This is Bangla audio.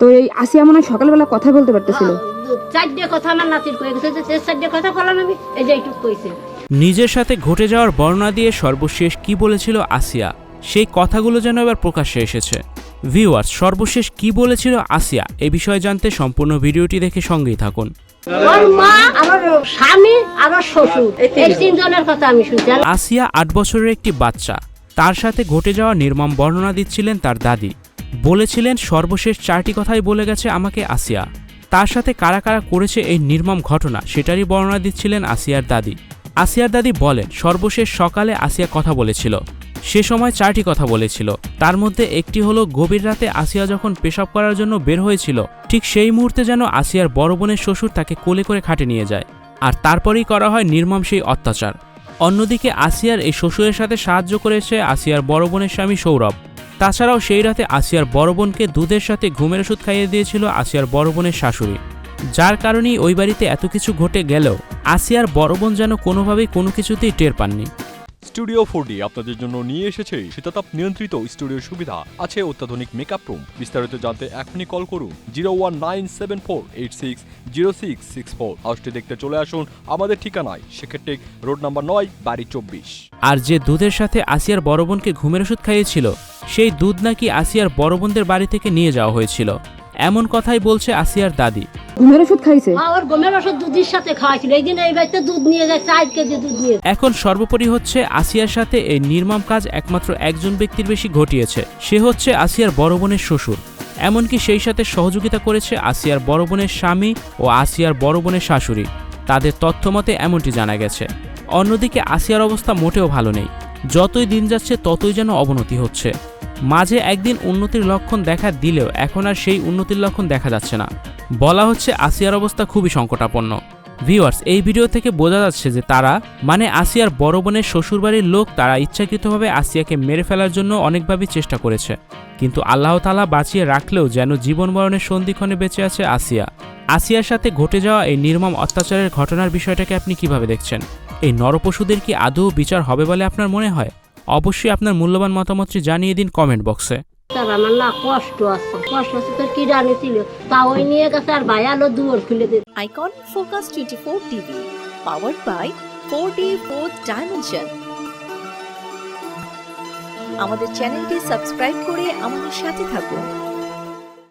তো এই আসিয়া মনে হয় সকালবেলা কথা বলতে পারতেছিল। চারটে কথা আমার নাতির কয়ে গেছে যে চারটে কথা বললাম আমি। এই যে এইটুক কইছে। নিজের সাথে ঘটে যাওয়ার বর্ণনা দিয়ে সর্বশেষ কি বলেছিল আসিয়া? সেই কথাগুলো যেন এবার প্রকাশ্যে এসেছে। ভিউয়ার্স সর্বশেষ কি বলেছিল আসিয়া? এ বিষয়ে জানতে সম্পূর্ণ ভিডিওটি দেখে সঙ্গেই থাকুন। ওর মা আমার স্বামী আর ওর শ্বশুর এই তিনজনের কথা আমি শুনছি। আসিয়া আট বছরের একটি বাচ্চা। তার সাথে ঘটে যাওয়া নির্মম বর্ণনা দিচ্ছিলেন তার দাদি। বলেছিলেন, সর্বশেষ চারটি কথাই বলে গেছে আমাকে আসিয়া। তার সাথে কারা কারা করেছে এই নির্মম ঘটনা, সেটারই বর্ণনা দিচ্ছিলেন আসিয়ার দাদি। আসিয়ার দাদি বলেন, সর্বশেষ সকালে আসিয়া কথা বলেছিল। সে সময় চারটি কথা বলেছিল। তার মধ্যে একটি হলো, গভীর রাতে আসিয়া যখন পেশাব করার জন্য বের হয়েছিল, ঠিক সেই মুহূর্তে যেন আসিয়ার বড় বোনের শ্বশুর তাকে কোলে করে খাটে নিয়ে যায়। আর তারপরেই করা হয় নির্মম সেই অত্যাচার। অন্যদিকে আসিয়ার এই শ্বশুরের সাথে সাহায্য করেছে আসিয়ার বড় বোনের স্বামী সৌরভ। তাছাড়াও সেই রাতে আসিয়ার বড় বোনকে দুধের সাথে ঘুমের ওষুধ খাইয়ে দিয়েছিল আসিয়ার বড় বোনের শাশুড়ি। যার কারণেই ওই বাড়িতে এত কিছু ঘটে গেলেও আসিয়ার বড় বোন যেন কোনোভাবেই কোনো কিছুতেই টের পাননি। স্টুডিও ফোর ডি আপনাদের জন্য নিয়ে এসেছে শীতাতাপ নিয়ন্ত্রিত স্টুডিও সুবিধা। আছে অত্যাধুনিক মেকআপ রুম। বিস্তারিত জানতে এখনই কল করুন zero one nine seven four eight six zero six six four. হাউসটি দেখতে চলে আসুন আমাদের ঠিকানায়। সেক্ষেত্রে রোড নাম্বার নয় বাড়ি চব্বিশ। আর যে দুধের সাথে আসিয়ার বড় বোনকে ঘুমের ওষুধ খাইয়েছিল সেই দুধ নাকি আসিয়ার বড় বোনদের বাড়ি থেকে নিয়ে যাওয়া হয়েছিল। এমন কথাই বলছে আসিয়ার দাদি। ঘুমের ওষুধ খাইছে? মা ওর ওষুধ দুধের সাথে খাওয়াইছিল। এই দিন এই বাড়িতে দুধ নিয়ে যায় চার কেজি দুধ নিয়ে। এখন সর্বোপরি হচ্ছে আসিয়ার সাথে এই নির্মম কাজ একমাত্র একজন ব্যক্তির বেশি ঘটিয়েছে। সে হচ্ছে আসিয়ার বড় বোনের শ্বশুর। এমনকি সেই সাথে সহযোগিতা করেছে আসিয়ার বড় বোনের স্বামী ও আসিয়ার বড় বোনের শাশুড়ি। তাদের তথ্য মতে এমনটি জানা গেছে। অন্যদিকে আসিয়ার অবস্থা মোটেও ভালো নেই। যতই দিন যাচ্ছে, ততই যেন অবনতি হচ্ছে। মাঝে একদিন উন্নতির লক্ষণ দেখা দিলেও এখন আর সেই উন্নতির লক্ষণ দেখা যাচ্ছে না। বলা হচ্ছে, আসিয়ার অবস্থা খুবই সংকটাপন্ন। ভিউয়ার্স, এই ভিডিও থেকে বোঝা যাচ্ছে যে তারা মানে আসিয়ার বড় বোনের শ্বশুরবাড়ির লোক, তারা ইচ্ছাকৃতভাবে আসিয়াকে মেরে ফেলার জন্য অনেকভাবেই চেষ্টা করেছে। কিন্তু আল্লাহ তালা বাঁচিয়ে রাখলেও যেন জীবন মরণের সন্ধিক্ষণে বেঁচে আছে আসিয়া। আসিয়ার সাথে ঘটে যাওয়া এই নির্মম অত্যাচারের ঘটনার বিষয়টাকে আপনি কীভাবে দেখছেন? এই নরপশুদের কি আদৌ বিচার হবে বলে আপনার মনে হয়? অবশ্যই আপনার মূল্যবান মতামতটি জানিয়ে দিন কমেন্ট বক্সে। তার আমার না কষ্ট আছে। কষ্ট আছে তোর কি জানিছিল তা ওই নিয়ে গেছে আর ভাই আলো দুয়ার খুলে দিতে Icon Focus 24 TV, powered by 4D 4th Dimension. আমাদের চ্যানেলটি সাবস্ক্রাইব করে আমাদের সাথে থাকুন।